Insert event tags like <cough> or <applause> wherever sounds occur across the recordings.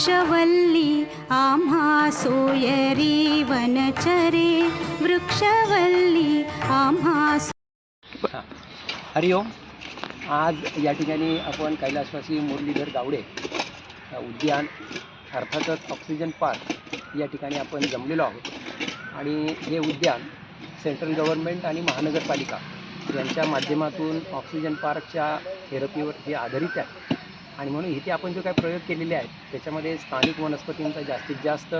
वृक्षवल्ली आम्हा सोयरी वनचरे वृक्षवल्ली आम्हा हरिओम आज या ठिकाणी आपण कैलासवासी मुरलीधर गावडे उद्यान अर्थातच ऑक्सिजन पार्क या ठिकाणी आपण जमलेलो आहोत. आणि हे उद्यान सेंट्रल गव्हर्नमेंट आणि महानगरपालिका यांच्या माध्यमातून ऑक्सिजन पार्कच्या थेरपीवर हे आधारित आहे. आणि म्हणून इथे आपण जो काही प्रयोग केलेले आहेत त्याच्यामध्ये स्थानिक वनस्पतींचा जास्तीत जास्त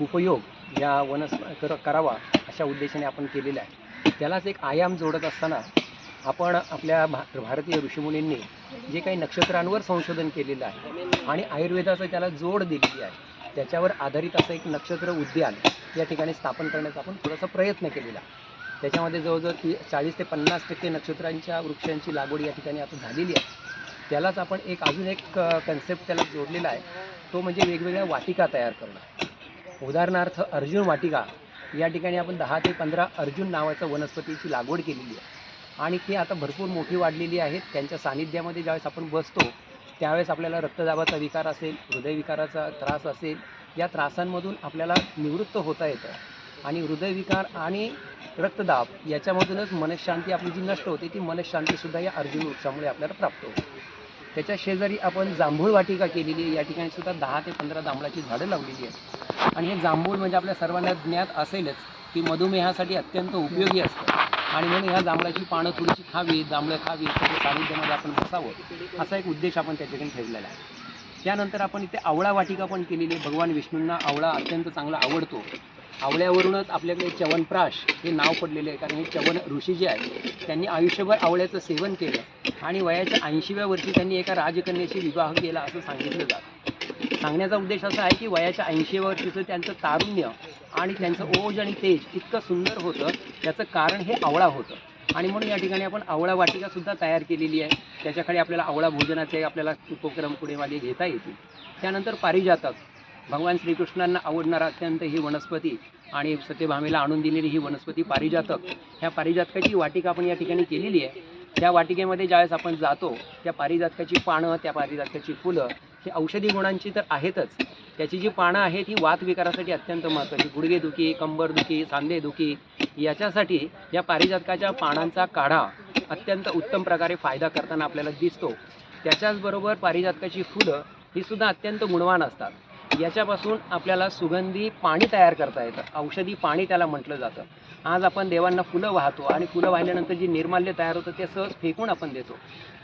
उपयोग या वनस्प कर करावा अशा उद्देशाने आपण केलेला आहे. त्यालाच एक आयाम जोडत असताना आपण आपल्या भा भारतीय ऋषीमुनींनी जे काही नक्षत्रांवर संशोधन केलेलं आहे आणि आयुर्वेदाचं त्याला जोड दिलेली आहे त्याच्यावर आधारित असं एक नक्षत्र उद्यान या ठिकाणी स्थापन करण्याचा आपण थोडासा प्रयत्न केलेला आहे. त्याच्यामध्ये जवळजवळ ती चाळीस ते पन्नास टक्के नक्षत्रांच्या वृक्षांची लागवड या ठिकाणी आता झालेली आहे. त्यालाच आपण एक अजून एक कन्सेप्ट त्याला जोडलेला आहे. तो म्हणजे वेगवेगळ्या वाटिका तयार करणं उदाहरणार्थ अर्जुन वाटिका. या ठिकाणी आपण दहा ते पंधरा अर्जुन नावाचं वनस्पतीची लागवड केलेली आहे. आणि ती आता भरपूर मोठी वाढलेली आहेत. त्यांच्या सानिध्यामध्ये ज्यावेळेस आपण बसतो त्यावेळेस आपल्याला रक्तदाबाचा विकार असेल हृदयविकाराचा त्रास असेल या त्रासांमधून आपल्याला निवृत्त होता येतं. आणि हृदयविकार आणि रक्तदाब याच्यामधूनच मनशांती आपली जी नष्ट होते ती मनशांतीसुद्धा या अर्जुन वृक्षामुळे आपल्याला प्राप्त होते. त्याच्या शेजारी आपण जांभूळ वाटिका केलेली आहे. या ठिकाणी सुद्धा दहा ते पंधरा जांभळाची झाडं लावलेली आहेत. आणि हे जांभूळ म्हणजे आपल्या सर्वांना ज्ञात असेलच की मधुमेहासाठी अत्यंत उपयोगी असतं. आणि म्हणून ह्या जांभळाची पानं थोडीशी खावी जांभळं खावी त्याच्या सानिध्यामध्ये आपण बसावं असा एक उद्देश आपण त्या ठिकाणी ठेवलेला आहे. त्यानंतर आपण इथे आवळा वाटिका पण केलेली आहे. भगवान विष्णूंना आवळा अत्यंत चांगला आवडतो. आवळ्यावरूनच आपल्याकडे च्यवनप्राश हे नाव पडलेले आहे. कारण हे च्यवन ऋषी जे आहेत त्यांनी आयुष्यभर आवळ्याचं सेवन केलं आणि वयाच्या ऐंशीव्या वर्षी त्यांनी एका राजकन्याशी विवाह केला असं सांगितलं जातं. सांगण्याचा उद्देश असा आहे की वयाच्या ऐंशीव्या वर्षीचं त्यांचं तारुण्य आणि त्यांचं ओज आणि तेज इतकं सुंदर होतं त्याचं कारण हे आवळा होतं. आणि म्हणून या ठिकाणी आपण आवळा वाटिकासुद्धा तयार केलेली आहे. त्याच्याकडे आपल्याला आवळा भोजनाचे आपल्याला उपक्रम पुढे घेता येतील. त्यानंतर पारिजातक. भगवान श्रीकृष्णांना आवडणारा अत्यंत ही वनस्पती आणि सत्यभामेला आणून दिलेली ही वनस्पती पारिजातक. ह्या पारिजातकाची वाटिका आपण या ठिकाणी केलेली आहे. त्या वाटिकेमध्ये ज्यावेळेस आपण जातो त्या पारिजातकाची पानं त्या पारिजातकाची फुलं ही औषधी गुणांची तर आहेतच. त्याची जी पानं आहेत ही वात विकारासाठी अत्यंत महत्त्वाची. गुडघेदुखी कंबरदुखी सांधेदुखी याच्यासाठी या पारिजातकाच्या पानांचा काढा अत्यंत उत्तम प्रकारे फायदा करताना आपल्याला दिसतो. त्याच्याचबरोबर पारिजातकाची फुलं ही सुद्धा अत्यंत गुणवान असतात. याच्यापासून आपल्याला सुगंधी पाणी तयार करता येतं. औषधी पाणी त्याला म्हटलं जातं. आज आपण देवांना फुलं वाहतो आणि फुलं वाहिल्यानंतर जी निर्माल्य तयार होतं ते सहज फेकून आपण देतो.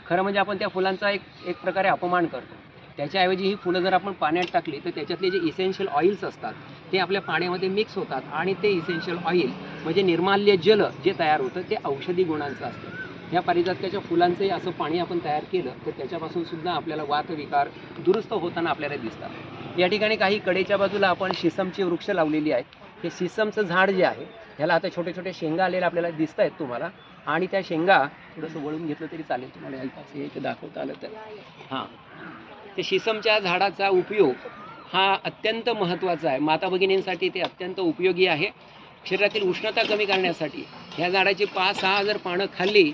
खरं म्हणजे आपण त्या फुलांचा एक एक प्रकारे अपमान करतो. त्याच्याऐवजी ही फुलं जर आपण पाण्यात टाकली तर त्याच्यातले जे इसेन्शियल ऑइल्स असतात ते आपल्या पाण्यामध्ये मिक्स होतात आणि ते इसेन्शियल ऑइल म्हणजे निर्माल्य जल जे तयार होतं ते औषधी गुणांचं असतं. या पारिजातकाच्या फुलांचंही असं पाणी आपण तयार केलं तर त्याच्यापासून सुद्धा आपल्याला वातविकार दुरुस्त होताना आपल्याला दिसतात. या ठिकाणी काही कडेच्या बाजूला आपण शिसमची वृक्ष लावलेली आहेत हे शिसमचं झाड जे आहे ह्याला आता छोटे छोटे शेंगा आलेले आपल्याला दिसत आहेत तुम्हाला. आणि त्या शेंगा थोडंसं वळून घेतलं तरी चालेल तुम्हाला. यायचं हे दाखवता आलं तर. हां. ते शिसमच्या झाडाचा उपयोग हा अत्यंत महत्त्वाचा आहे. माता भगिनींसाठी ते अत्यंत उपयोगी आहे. शरीरातील उष्णता कमी करण्यासाठी ह्या झाडाची पाच सहा हजार पानं खाल्ली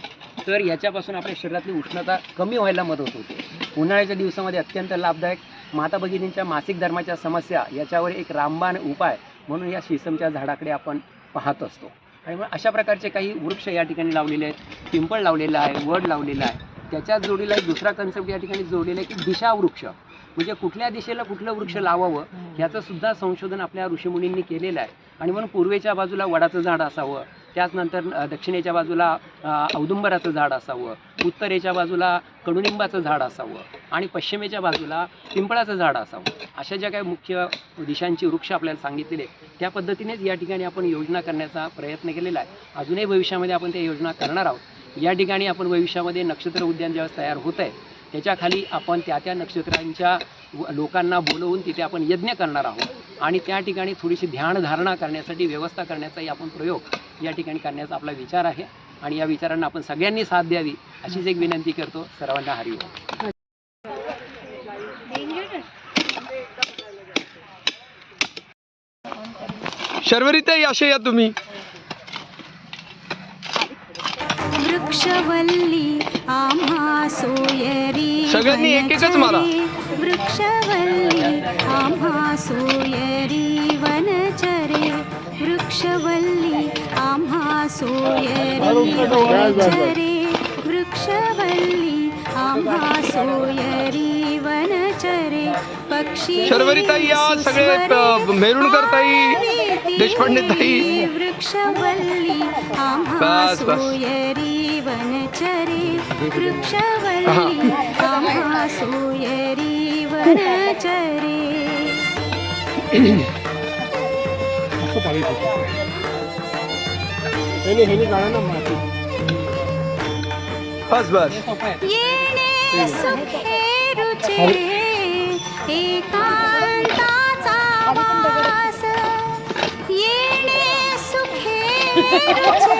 तर याच्यापासून आपल्या शरीरातली उष्णता कमी व्हायला मदत होते. उन्हाळ्याच्या दिवसामध्ये अत्यंत लाभदायक माता भगिनींच्या मासिक धर्माच्या समस्या याच्यावर एक रामबाण उपाय म्हणून या शिसमच्या झाडाकडे आपण पाहत असतो. आणि मग अशा प्रकारचे काही वृक्ष या ठिकाणी लावलेले आहेत पिंपळ लावलेला आहे वड लावलेला आहे. त्याच्याच जोडीला एक दुसरा कन्सेप्ट या ठिकाणी जोडलेला आहे की दिशा वृक्ष. म्हणजे कुठल्या दिशेला कुठलं वृक्ष लावावं ह्याचं सुद्धा संशोधन आपल्या ऋषीमुनींनी केलेलं आहे. आणि म्हणून पूर्वेच्या बाजूला वडाचं झाड असावं त्याचनंतर दक्षिणेच्या बाजूला औदुंबराचं झाड असावं उत्तरेच्या बाजूला कडुनिंबाचं झाड असावं आणि पश्चिमेच्या बाजूला पिंपळाचं झाड असावं. अशा ज्या काही मुख्य दिशांची वृक्ष आपल्याला सांगितलेले त्या पद्धतीनेच या ठिकाणी आपण योजना करण्याचा प्रयत्न केलेला आहे. अजूनही भविष्यामध्ये आपण त्या योजना करणार आहोत. या ठिकाणी आपण भविष्यामध्ये नक्षत्र उद्यान ज्यावेळेस तयार होत आहे त्याच्याखाली आपण त्या त्या नक्षत्रांच्या व- लोकांना बोलवून तिथे आपण यज्ञ करणार आहोत आणि त्या ठिकाणी थोडीशी ध्यानधारणा करण्यासाठी व्यवस्था करण्याचाही आपण प्रयोग या ठिकाणी करण्याचा आपला विचार आहे. आणि या विचारांना आपण सगळ्यांनी साथ द्यावी अशीच एक विनंती करतो. सर्वांना हरिओम शर्वरीताई असे या तुम्ही. वृक्षवल्ली आम्हा सोयरी सगळ्यांनी एक एकच मारा. वृक्षवल्ली आम्हा सोयरी वनचरे वृक्षवल्ली आम्हा सोयरी वनचरे वृक्षवल्ली आम्हा सोयरी वनचरे पक्षी शर्वरीताई या सगळे अ, मेरुणकरताई देशपांडेताई. वृक्षवल्ली आम्हा बस, बस. सोयरी वनचरे वृक्षवल्ली आम्हा सोयरी वनचरे. <coughs> बस बस. येणे रुचे एकांताचा वास. येणे सुखे रुचे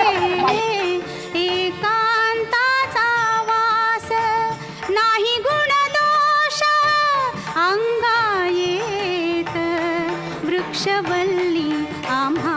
एकांताचा वास. नाही गुण दोष अंगा येत वृक्षवल्ली आम्हा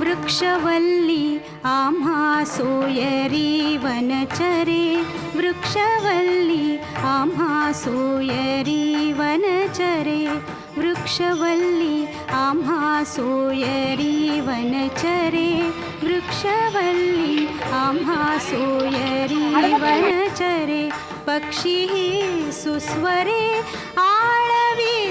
वृक्षवल्ली आम्हा सोयरी वनचरे वृक्षवल्ली आम्हा सोयरी वनचरे वृक्षवल्ली आम्हा सोयरी वनचरे वृक्षवल्ली आम्हा सोयरी वनचरे पक्षी सुस्वरे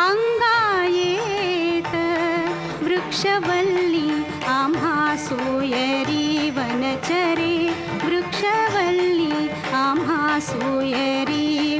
अंगा येत वृक्षवल्ली आम्हा सोयरी वनचरे वृक्षवल्ली आम्हा सोयरी